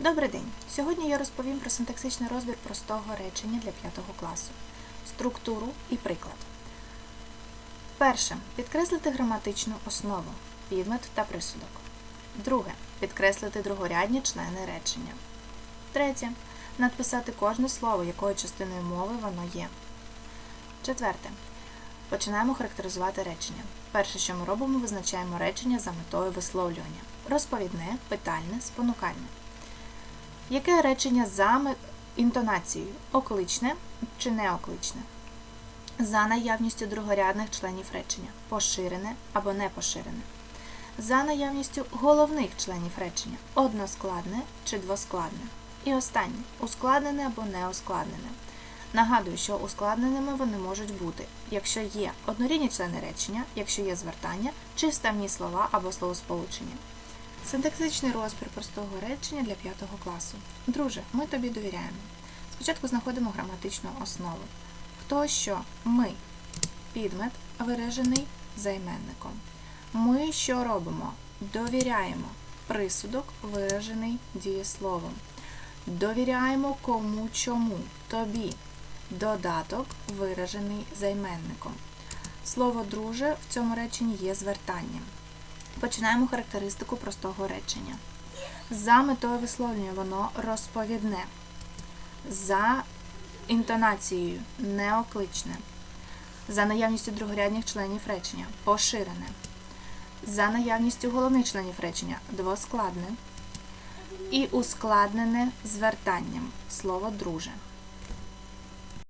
Добрий день! Сьогодні я розповім про синтаксичний розбір простого речення для 5 класу, структуру і приклад. Перше. Підкреслити граматичну основу, підмет та присудок. Друге. Підкреслити другорядні члени речення. Третє. Надписати кожне слово, якою частиною мови воно є. Четверте. Починаємо характеризувати речення. Перше, що ми робимо, визначаємо речення за метою висловлювання. Розповідне, питальне, спонукальне. Яке речення за інтонацією? Окличне чи неокличне? За наявністю другорядних членів речення поширене або непоширене. За наявністю головних членів речення односкладне чи двоскладне. І останнє ускладнене або неускладнене. Нагадую, що ускладненими вони можуть бути, якщо є однорідні члени речення, якщо є звертання чи вставні слова або словосполучення. Синтаксичний розбір простого речення для 5 класу. Друже, ми тобі довіряємо. Спочатку знаходимо граматичну основу. Хто що? Ми. Підмет виражений займенником. Ми що робимо? Довіряємо. Присудок виражений дієсловом. Довіряємо кому чому. Тобі. Додаток виражений займенником. Слово друже в цьому реченні є звертанням. Починаємо характеристику простого речення. За метою висловлювання воно розповідне. За інтонацією неокличне. За наявністю другорядних членів речення поширене. За наявністю головних членів речення двоскладне. І ускладнене звертанням слово друже.